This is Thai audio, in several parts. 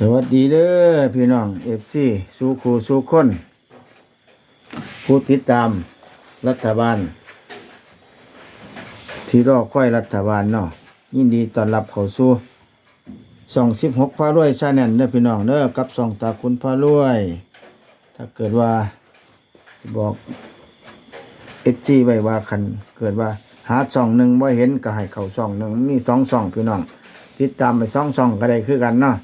สวัสดีเด้อพี่น้องเอฟซีสู้ครูสู้คนผู้ติดตามรัฐบาล ที่รอค่อยรัฐบาลเนาะยินดีต้อนรับเขาสู่สองสิบหกพารวยชาแนลเด้อพี่น้องเด้อกับสองตาคุณพารวย ถ้าเกิดว่าบอกเอฟซีไว้ว่าคันเกิดว่าหาช่องหนึ่งว่าเห็นก็ให้เขาช่องหนึ่งมีสองช่องพี่น้อง ติดตามไปสองช่องก็ได้คือกันเนาะ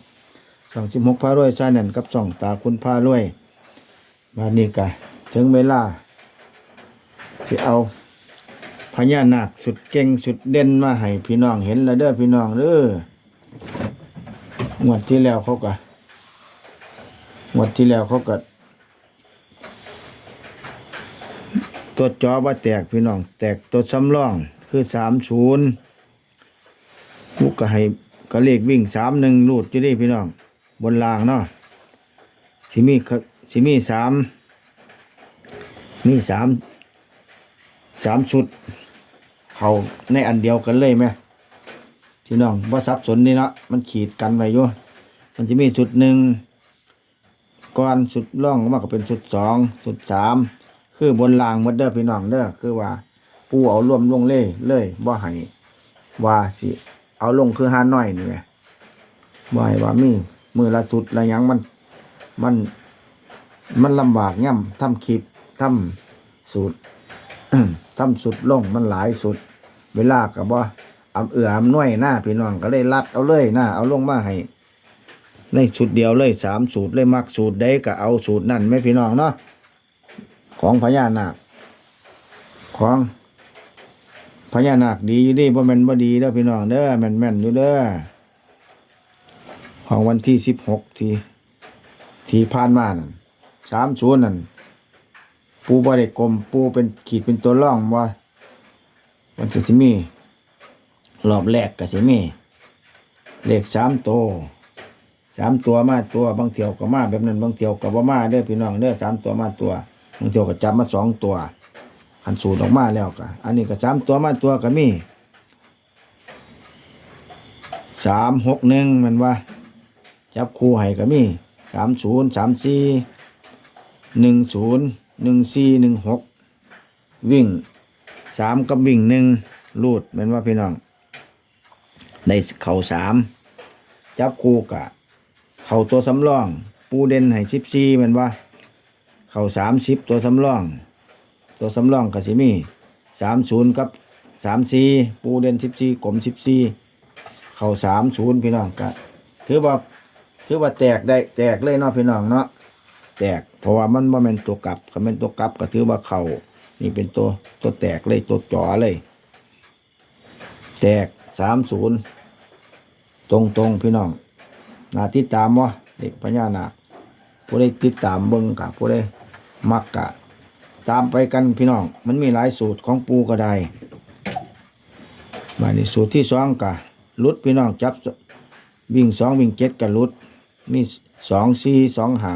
สองสิบหกพารวยชาแนลกับสองตาคุณพารวยมานี่กะถึงเวลา สิเอาพญานาคสุดเก่งสุดเด่นมาให้พี่น้องเห็นแล้วเด้อพี่น้องเด้องวดที่แล้วเขาก็งวดที่แล้วเขาก็ตัวจอว่าแตกพี่น้อง แตกตัวซ้ำร่องคือสามศูนย์ลูกก็ให้ก็เลขวิ่งสามหนึ่งรูดอยู่ดิพี่น้อง บนรางเนาะสิมีสิมีสามมีสามสามชุด เขาในอันเดียวกันเลยไหมพี่น้องว่าสับสนนี่เนาะมันขีดกันไว้อยู่มันจะมีชุดหนึ่งก้อนชุดล่องมาก็เป็นชุดสองชุดสามคือบนรางหมดเด้อพี่น้องเด้อคือว่าปูเอารวมลงเลยเลยบ่ให้ว่าสิเอาลงคือห้าน้อยนี่ไงบ่อยว่ามี มือละสุดละยังมัน มันมันลำบากย่ำทำคลิปทำสูตรทำสุดลงมันหลายสุด เวลากับว่าอำเอืออำน้วยหน้าพี่น้องก็เลยรัดเอาเลยหน้าเอาลงมาให้ในชุดเดียวเลยสามสูตรเลยมักสูตรใดก็เอาสูตรนั่นไหมพี่น้องเนาะของพญานาคของพญานาคดีอยู่ดีบ่แม่นบ่ดีเด้อพี่น้องเด้อแม่นแม่นอยู่เด้อ ของวันที่สิบหกที่ที่ผ่านมานั่นสามศูนย์นั่นปูบริกลมปูเป็นขีดเป็นตัวร่องว่าวันจะสิมีรอบแรกก็สิมีเลขสามตัวสามตัวมาตัวบางเที่ยวก็มาแบบนั้นบางเที่ยวก็บ่มาเด้อพี่น้องเด้อสามตัวมาตัวบางเที่ยวก็จับมาสองตัวขันสูตรออกมาแล้วก็อันนี้ก็สามตัวมาตัวก็มีสามหกหนึ่งมันว่า จับคู่ให้ก็มีสามศูนย์สามสี่หนึ่งศูนย์หนึ่งสี่หนึ่งหกวิ่งสามกับวิ่งหนึ่งลูดเป็นว่าพี่น้องในเข่าสามจับคู่กะ เข่าตัวสำรอง ปูเด่นให้สิบสี่เป็นว่า เข่าสามสิบตัวสำรอง ตัวสำรองกับสิมีสามศูนย์กับสามสี่ปูเด่นสิบสี่กลมสิบสี่เข่าสามศูนย์พี่น้องกะถือว่า ถือว่าแตกได้แตกเลยเนาะพี่น้องเนาะแตกเพราะว่ามันบ่แม่นตัวกลับก็เป็นตัวกลับก็ถือว่าเขานี่เป็นตัวตัวแตกเลยตัวจ่อเลย แตกสามศูนย์ตรงตรงๆพี่น้องนาที่ตามวะเด็กพญานาคผู้ได้ติดตามเบิ้งกะผู้ได้มักกะ ตามไปกันพี่น้อง มันมีหลายสูตรของปูก็ได้มาในสูตรที่สองกะลุดพี่น้องจับวิ่งสองวิ่งเจ็ดกับรุด มีสองสี่สองหา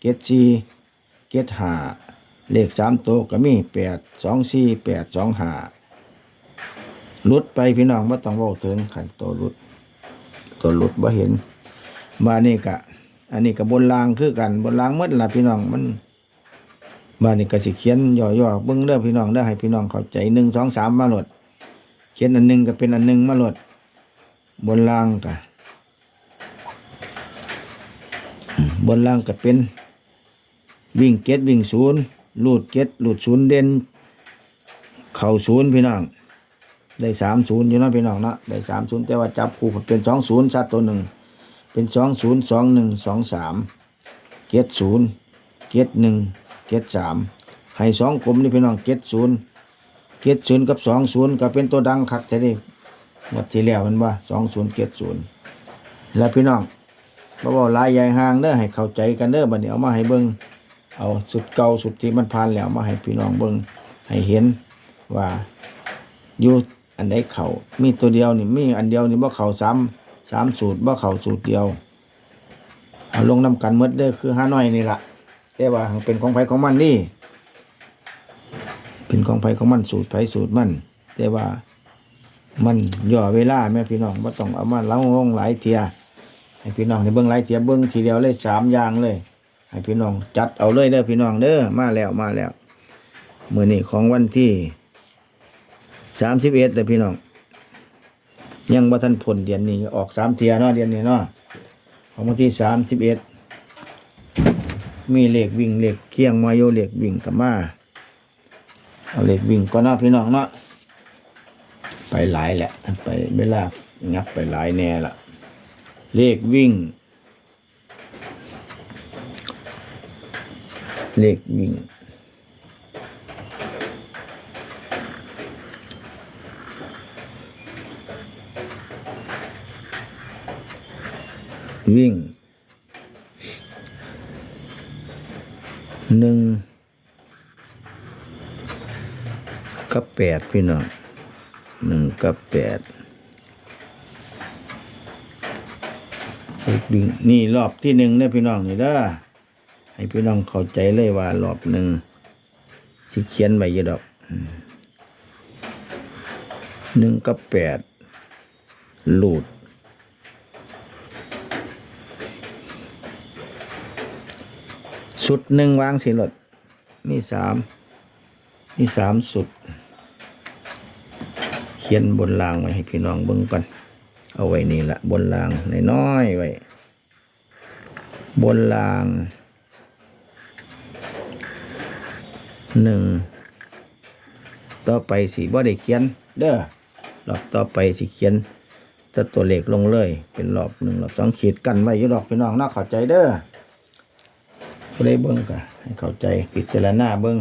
เจ็ดสี่เจ็ดหาเลขสามโตวก็มีแปดสองสี่แปดสองหารุดไปพี่น้องไม่ต้องเว่าถึงขันตัวรุดตัวรุดบ่เห็นมานี่กะ อันนี้กับบนรางคือกันบนรางหมดละพี่น้องมันมานี่ก็สิเขียนย่อๆเบิ้งเด้อพี่น้องได้อให้พี่น้องเข้าใจหนึ่งสองสามมาโหลดเขียนอันหนึ่งก็เป็นอันหนึ่งมาโหลดบนรางกะ บนล่างก็เป็น วิ่งเก็ดวิ่งศูนย์ลูดเก็ดลูดศูนย์เด่นเข่าศูนย์พี่น้องได้สามศูนย์อยู่นะพี่น้องนะได้สามศูนย์แต่ว่าจับคู่เป็นสองศูนย์สัตว์ตัวหนึ่งเป็นสองศูนย์สองหนึ่งสองสามเก็ดศูนย์เก็ดหนึ่งเก็ดสามให้สองกลมนี่พี่น้องเก็ดศูนย์เก็ดศูนย์กับสองศูนย์ก็เป็นตัวดังคักแท้ดิหมดที่แล้วมันว่าสองศูนย์เก็ดศูนย์แล้วพี่น้อง บ่เว้าลายใหญ่ห่างเด้อให้เข้าใจกันเด้อบัดนี้เอามาให้เบิ่งเอาสุดเก่าสุดที่มันผ่านแล้วมาให้พี่น้องเบิ่งให้เห็นว่าอยู่อันใดเขามีตัวเดียวนี่มีอันเดียวนี่บ่เข้าซ้ำสามสูตรบ่เข้าสูตรเดียวเอาลงนํกันหมดเด้อคือห้าน้อยนี่ล่ะแต่ว่าเป็นของไผของมันนี่ เป็นของไผของมันสูตรไผสูตรมัน แต่ว่ามันย่อเวลาแม่พี่น้องบ่ต้องเอามาเล้าลงหลายเที่ย ให้พี่น้องในเบิ้องไลฟ์เสียเบิ้องทีเดียวเลยสามอย่างเลย ให้พี่น้องจัดเอาเลยเด้อพี่น้องเด้อมาแล้วมาแล้วมือนี้ของวันที่สามสิบเอ็ดเลยพี่น้อง ยังบ่ทันผลเดือนนี้ออกสามเทียเนาะเดือนนี้เนาะของวันที่สามสิบเอ็ดมีเหลขวิ่งเหลขเคียงมาโยเหลขวิ่งกับมาเอาเลขวิ่งก็น่าพี่น้องเนาะไปหลายแหละ ไปเวลางับไปหลายแน่ละ เลขวิ่ง เลขวิ่ง วิ่งหนึ่งกับแปดพี่น้องหนึ่งกับแปด เลขวิ่งนี่รอบที่หนึ่งเนี่ยพี่น้องนี่เด้อให้พี่น้องเข้าใจเลยว่ารอบหนึ่งสิเขียนไว้เยอะดอกหนึ่งกับแปดหลุดสุดหนึ่งวางสิรถมีสามมีสามสุด เขียนบนรางไว้ให้พี่น้องเบิ่งกัน เอาไว้นี่ละบนรางน้อยๆไว้ บนรางหนึ่งต่อไปสิบ่ได้เขียน เด้อรอบต่อไปสิเขียนแต่ตัวเลขลงเลย เป็นรอบหนึ่งรอบสองขีดกันไว้อยู่ดอกพี่น้องน่าเข้าใจเด้อผู้ใดเบิ่งก็ให้เข้าใจพิจารณาเบิ่ง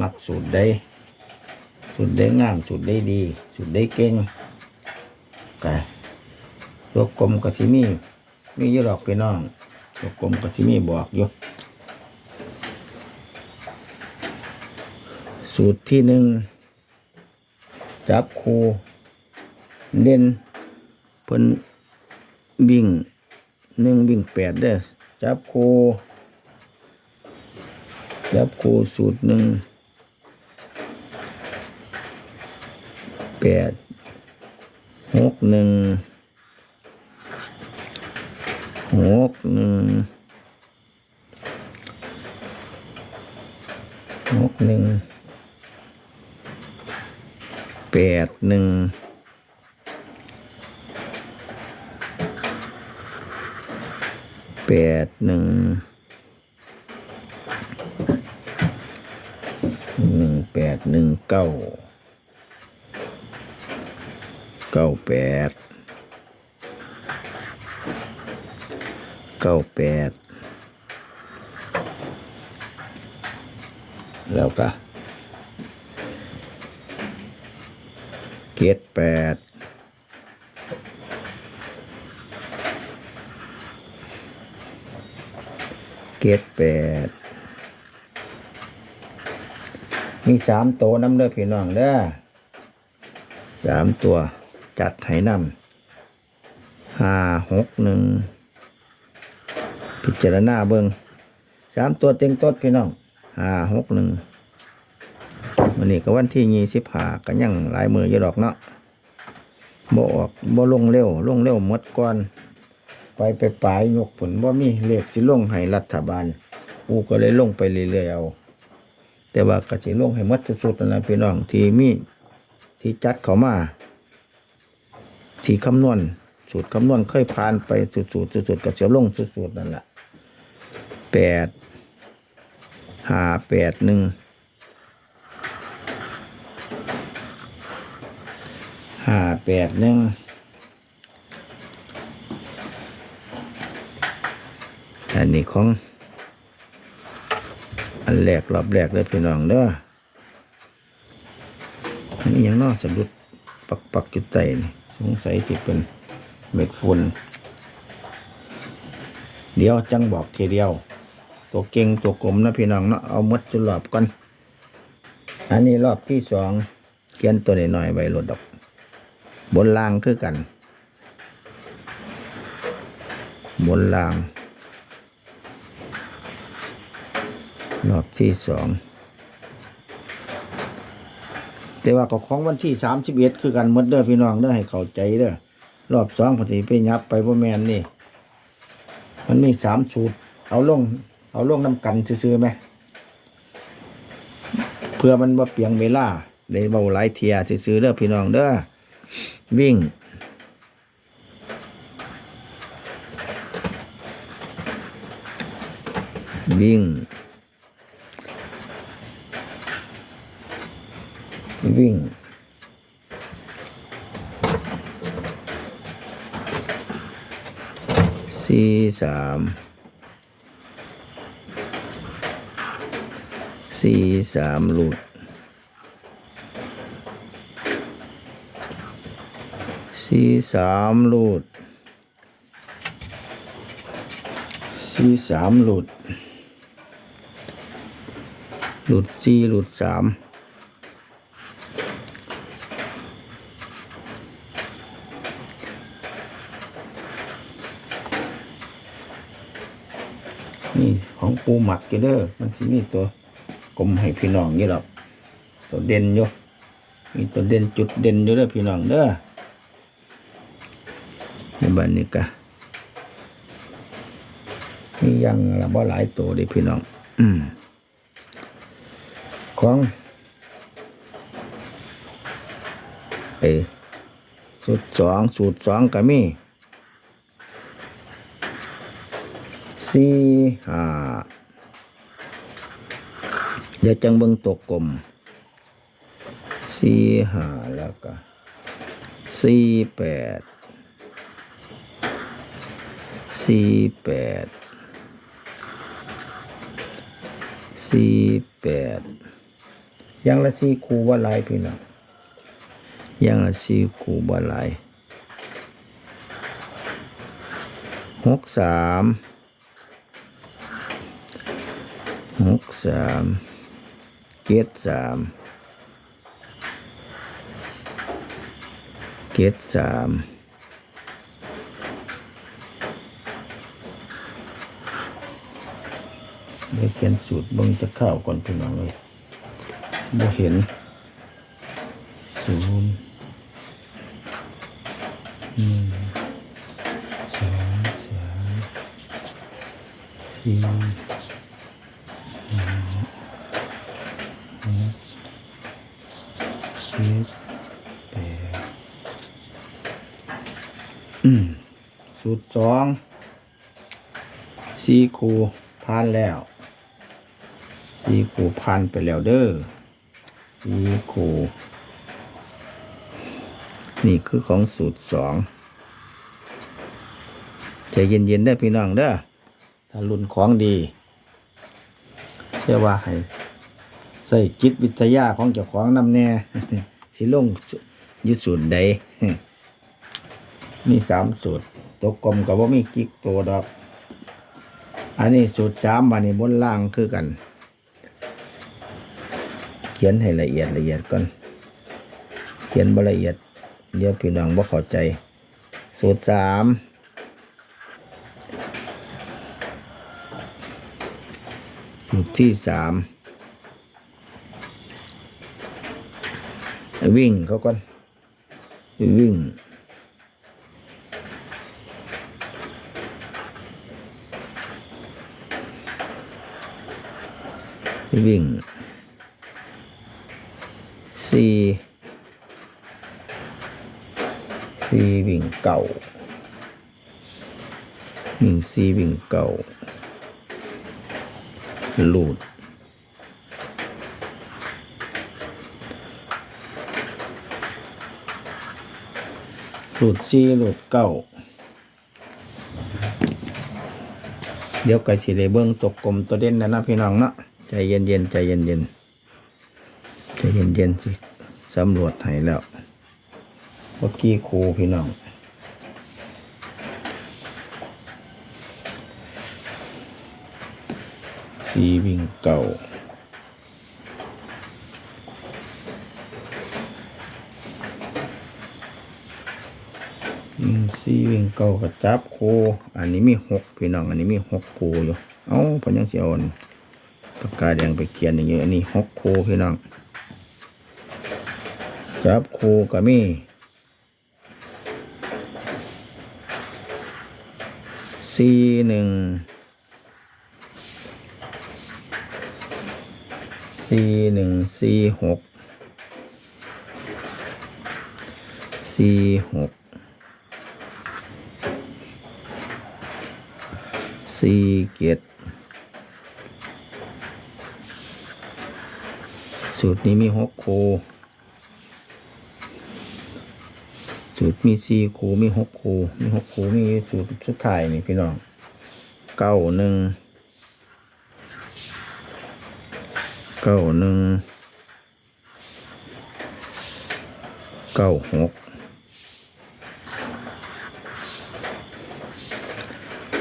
มักสูตรใดสูตรใดงามสูตรใดดี สูตรใดเก่งก็ ตัวกลมก็สิมีมีอยู่ดอกพี่น้อง ตัวกลมก็สิมีบอกอยู่ สูตรที่หนึ่งจับคูเด่นเพิ่นวิ่งหนึ่งวิ่งแปดเด้อจับคูจับคูสูตรหนึ่งแปดหกหนึ่ง หกหนึ่งหกหนึ่งแปดหนึ่งแปดหนึ่งหนึ่งแปดหนึ่งเก้าเก้าแปด เก้าแปดแล้วก็เกตแปดเกตแปดมีสามตัวน้ำเด้อพี่น้องเด้อสามตัวจัดให้น้ำห้าหกหนึ่ง พิจารณาเบิงสามตัวเต็งต้นพี่น้องห้าหกหนึ่งวันนี้ก็วันที่ยี่สิบห้าก็ยังหลายมืออยู่ดอกเนาะบ่ออกบ่ลงเร็วลงเร็วมดก่อน ไปไปปลายยกผลบ่มีเลขสิลงให้รัฐบาลกูก็เลยลงไปเรื่อยๆเอา แต่ว่าก็สิลงให้มดสุดๆนั่นแหละพี่น้องที่มีที่จัดเขามา ที่คำนวณสูตรคำนวณเคยผ่านไปสุดๆสุดๆก็จะลงสุดๆนั่นแหละ แปดห้าแปดหนึ่งห้าแปดหนึ่งอันนี้ของ อันแรกรอบแรกเลยพี่น้องเด้ออันนี้ยังนอกสะดุดปักปักจุดใจนี่สงสัยที่เป็นเม็ดฝุ่นเดี๋ยวจังบอกทีเดียว ตัวเก่งตัวกลมนะพี่น้องเนาะเอามดจุดรอบก่อนอันนี้รอบที่สองเขียนตัวหน่อยๆไว้ลดดอก บนล่างคือกัน บนล่าง รอบที่สองแต่ว่าก็ของวันที่สามสิบเอ็ดคือกันหมดเด้อพี่น้องเด้อให้เข้าใจเด้อรอบสองพอดีไปยับไปพ่อแมนนี่ มันมีสามสูตร เอาลง เอาลงน้ำกันซื้อๆไหมเพื่อมันว่าเปลียงเวลาเลยเบาหลายเทียซื้อๆเด้อพี่น้องเด้อวิ่ง วิ่ง วิ่งสี่สาม สี่สามหลุดสี่สามหลุดสี่สามหลุด หลุดสี่หลุดสามนี่ของปูหมักอยู่เด้อมันสิมีตัว กลมให้พี่น้องนี่หรอกตัวเด่นอยู่มีตัวเด่นจุดเด่นอยู่เด้อพี่น้องเด้อในบ้านนี้กะมียังละบ่หลายตัวเด้พี่น้องอืมของเออสูตรสองสูตรสองก็มีสี่ห้า เดี๋ยวจังเบิ่งตกกลมสี่ห้าแล้วก็สี่แปดสี่แปดสี่แปดยังละสี่คูว่าหลายพี่น้องยังละสี่คูว่าหลายหกสามหกสาม เกตสามเกตสามเดี๋ยวเขียนสูตรเบิ่งจะเข้าก่อนพี่น้องเลยบ่เห็นศูนย์หนึ่งสองสามสี่ สูตรสองสี่คูผ่านแล้วสี่คูผ่านไปแล้วเด้อสี่คูนี่คือของสูตรสองใจเย็นๆได้พี่น้องเด้อถ้ารุ่นของดีเชื่อว่าให้ใส่จิตวิทยาของเจ้าของนำแน่สิลงอยุสูตรใดมีสามสูตร ตัวกลมกับว่ามีกิ๊กตัวดอก อันนี้สูตรสามมานี่บนล่างคือกัน เขียนให้ละเอียดละเอียดก่อน เขียนบละเอียดเดี๋ยวพี่น้องว่าเข้าใจ สูตรสามสูตรที่สามวิ่งเขาก่อนวิ่ง วิ่งสี่สี่วิ่งเก่าวิ่งสี่วิ่งเก่าหลุดหลุดซีหลุดเก้าเดี๋ยวก็สิได้เบิ้งตกกลมตัวเด่นนะนะพี่น้องเนาะ ใจเย็นเย็นใจเย็นเย็นใจเย็นเย็นสิสำรวจให้แล้วเมื่อกี้ครูพี่น้องสีวิ่งเก่าสี่วิ่งเก่ากับจับโค อันนี้มีหกพี่น้อง อันนี้มีหกโคอยู่ เอ้าพยังเสียอ่อน ปากกาแดงไปเขียนอย่างเงี้ยอันนี้หกโคพี่น้อง จับโคก็มีสี่หนึ่งสี่หนึ่งสี่หกสี่หกสี่เจ็ด สูตรนี้มีหกคูสูตรมีสี่คูมีหกคูมีหกคูมีสูตรสุดท้ายนี่พี่น้องเก้าหนึ่งเก้าหนึ่งเก้าหก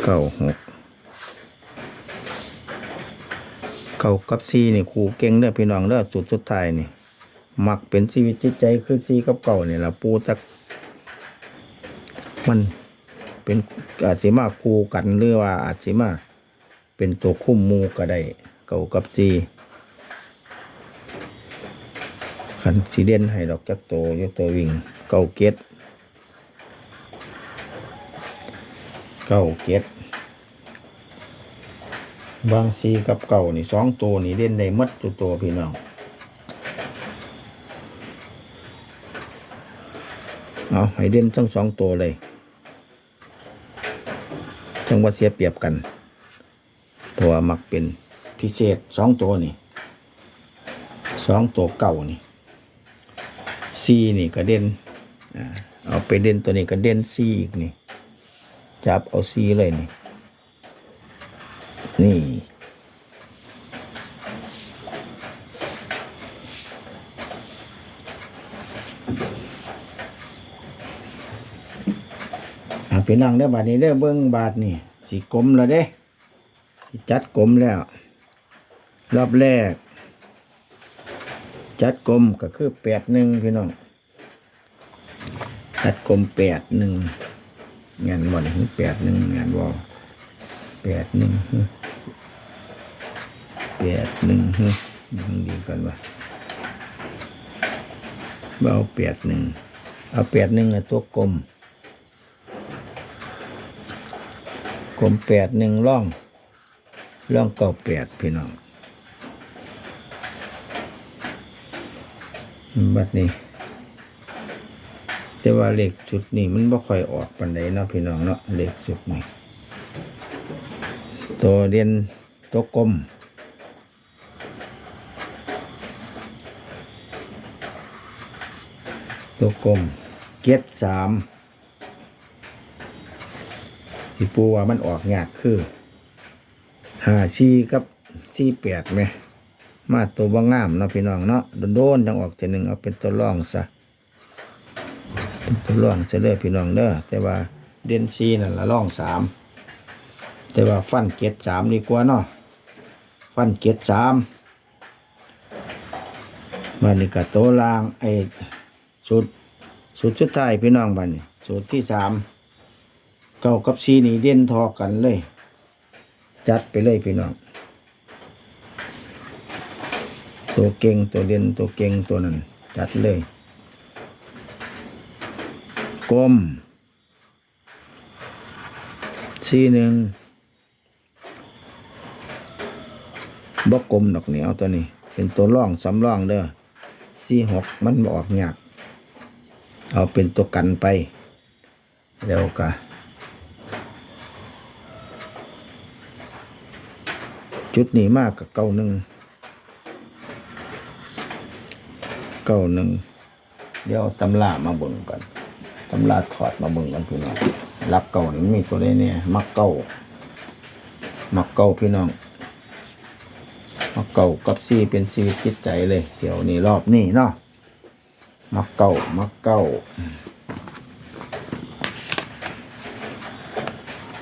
เก้าหก เก้ากับซีนี่ครูเก่งเด้อพี่น้องเด้อสุดสุดท้ายนี่มักเป็นชีวิตจิตใจคือซีกับเก่าเนี่ยละปูจักมันเป็นอาจสิมาคู่กันหรือว่าอาจสิมาเป็นตัวคุ้มมูก็ได้เก่ากับซีขันสีเด่นให้ดอกจักโตยกตัววิ่งเก้าเก็ดเก้าเก็ด บางซีกับเก่านี่สองตัวนี่เด่นได้มัดตัวตัวพี่น้องเอาให้เด่นทั้งสองตัวเลยจังว่าเสียเปรียบกันเพราะว่ามักเป็นพิเศษสองตัวนี่สองตัวเก่านี่ซีนี่ก็เด่นเอาไปเด่นตัวนี้ก็เด่นซีอีกนี่จับเอาซีเลยนี่ นี่อะพี่น้องเด้บาทนี้เด้เบิ้งบาทนี่สีกลมแล้วเด้จัดกลมแล้ว รอบแรก จัดกลมก็คือแปดหนึ่งพี่น้องจัดกลมแปดหนึ่งงานบ่ได้แปดหนึ่งงานบ่แปดหนึ่ง แปดหนึ่งยังดีกันวะบ่เอาแปดหนึ่งเอาแปดหนึ่งอะตัวกลมกลมแปดหนึ่งร่องร่องเก้าแปดพี่น้องบัดนี้ แต่ว่าเลขชุดนี้มันบ่ค่อยออกปันใดเนาะพี่น้องเนาะเลขชุดนี้ตัวเรียนตัวกลม ตัวกลมเกียรสามที่ปูว่ามันออกยากคือหาชีกับชีแปดไหม มาตัวบ่งามเนาะพี่น้องเนาะโดนๆจังออกจะหนึ่งเอาเป็นตัวร่องซะเป็นตัวร่องจะเลือพี่น้องเด้อแต่ว่าเด่นซีนั่นละร่องสามแต่ว่าฟันเกตสามดีกว่าเนาะฟันเกตสามมันนี่กับตัวล่างไอ สุดสุดชุดท้ายพี่น้องบันนี่สุดที่สามเก้ากับซีนี่เด่นทอกันเลย จัดไปเลยพี่น้อง ตัวเก่งตัวเด่นตัวเก่งตัวนั้น จัดเลยกลมซีหนึ่งบกกลมดอกเหนียวตัวนี้ เป็นตัวร่องสำร่องเด้อซีหกมันบออกยาก เอาเป็นตัวกันไป แล้วก็จุดนี้มากกับเก้าหนึ่งเก้าหนึ่งเดี๋ยวตำรามาเบิ่งกันตำราถอดมาเบิ่งกันพี่น้องรับเก่านี่มีตัวได้เนี่ยมักเก่ามักเก่าพี่น้องมักเก่ากับซีเป็นชีวิตจิตใจเลย เดี๋ยวนี้รอบนี้เนาะ มักเก่ามักเก่า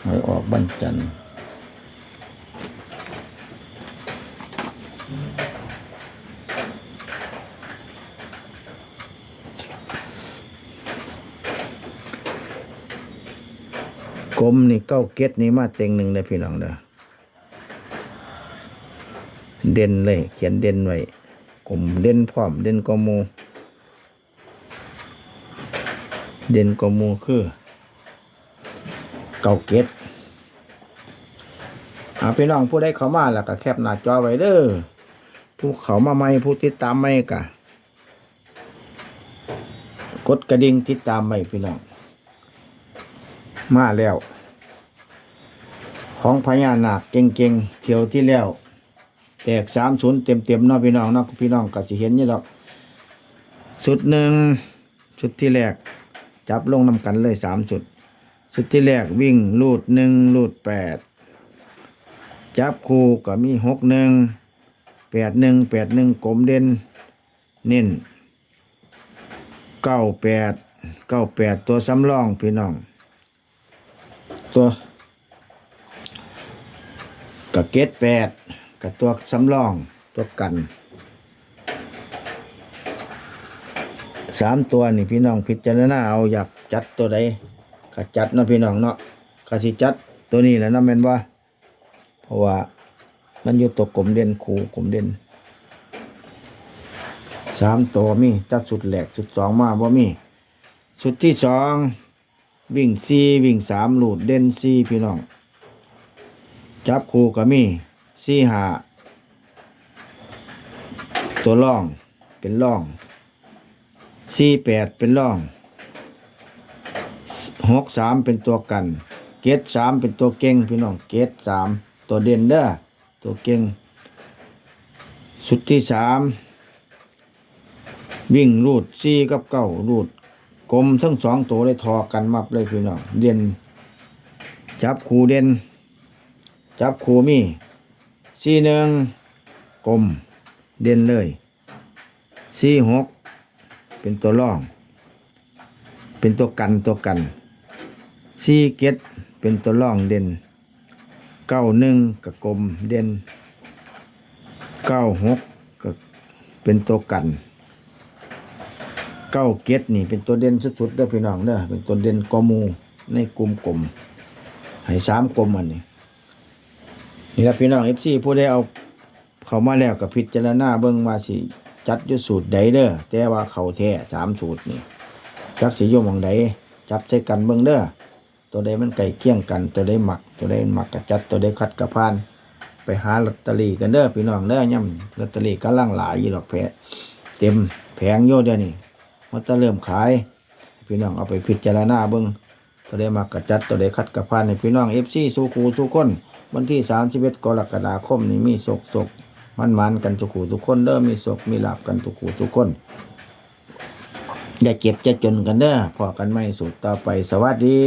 ให้ออกบันจันทร์กลมนี่เก้าเก็ดนี่มาเต็งหนึ่งเลยพี่น้องเด้อเด่นเลย เขียนเด่นไว้กลมเด่นพร้อมเด่นกมู เด่นกว่ามูคือเก้าเก็ดอ่าพี่น้องผู้ใดเข้ามาแล้วก็แคปหน้าจอไว้เด้อผู้เข้ามาใหม่ผู้ติดตามใหม่ก็กดกระดิ่งติดตามไว้พี่น้อง มาแล้ว ของพญานาคเก่งๆเที่ยวที่แล้ว แตกสามศูนย์เต็มๆเนาะพี่น้องเนาะพี่น้องก็สิเห็นอยู่ดอกสุดหนึ่งสุดที่แรก จับลงนำกันเลยสามสุด สุดที่แรกวิ่งลูดหนึ่งลูดแปดจับคู่ก็มีหกหนึ่งแปดหนึ่งแปดหนึ่งกลมเด่นเน้นเก้าแปดเก้าแปดตัวสำรองพี่น้อง ตัวกับเกตแปดกับตัวสำรองตัวกัน สามตัวนี่พี่น้องพิจารณาเอาอยากจัดตัวใดก็จัดเนาะพี่น้องเนาะก็สิจัดตัวนี้แหละนาะแม่นว่าเพราะว่ามันอยู่ตัวกลมเด่นคูกลมเด่นสามตัวมีจัดสุดแหลกสุดสองมาบ่มี สุดที่สองวิ่งสี่วิ่งสามหลุดเด่นสี่พี่น้อง จับคู่ก็มีสี่หาตัวล่องเป็นล่อง สี่แปดเป็นล่องหกสามเป็นตัวกัน เกตสามเป็นตัวเก่งพี่น้องเกตสามตัวเด่นเด้อตัวเก่งสุดที่สามวิ่งรูดสี่กับเก้ารูดกลมทั้งสองตัวเลยทอกันมับเลยพี่น้องเด่นจับคู่เด่นจับคูมีสี่หนึ่งกลมเด่นเลยสี่หก เป็นตัวร่อง เป็นตัวกันตัวกันสี่เก็ดเป็นตัวร่องเด่นเก้าหนึ่งกับกลมเด่นเก้าหกก็เป็นตัวกันเก้าเก็ดนี่เป็นตัวเด่นสุดๆเด้อพี่น้องเด้อเป็นตัวเด่นกอมูในกลุ่มกลมให้สามกลมอันนี้นี่ครับพี่น้องเอฟซีผู้ได้เอาเขามาแล้วกับพิจารณาเบิ่งว่าสิ จัดอยุสูตรใดเด้อแต่ว่าเขาแท้สามสูตรนี่จักสิโยมของใดจับใส่กันเบิ่งเด้อตัวใดมันไก่เคี่ยงกัน ตัวใดหมัก ตัวใดหมักกระจัด ตัวใดคัดกระพาน ไปหาลอตเตอรี่กันเด้อพี่น้องเด้อย่ำลอตเตอรี่กำลังหลายอยู่ดอกแพะเต็มแผงโยเดียวนี่มันจะเริ่มขาย พี่น้องเอาไปพิจารณาเบิ่งตัวใดหมักกระจัด ตัวใดคัดกระพานให้พี่น้องเอฟซีสู้คูสู้คนวันที่สามสิบเอ็ดกรกฎาคมนี้มีศกศก มันมันกันทุกขู่ทุกคนเด้อมีศกมีหลับกันทุกขู่ทุกคน อย่าเก็บจะจนกันเด้อพอกันไม่สุดต่อไปสวัสดี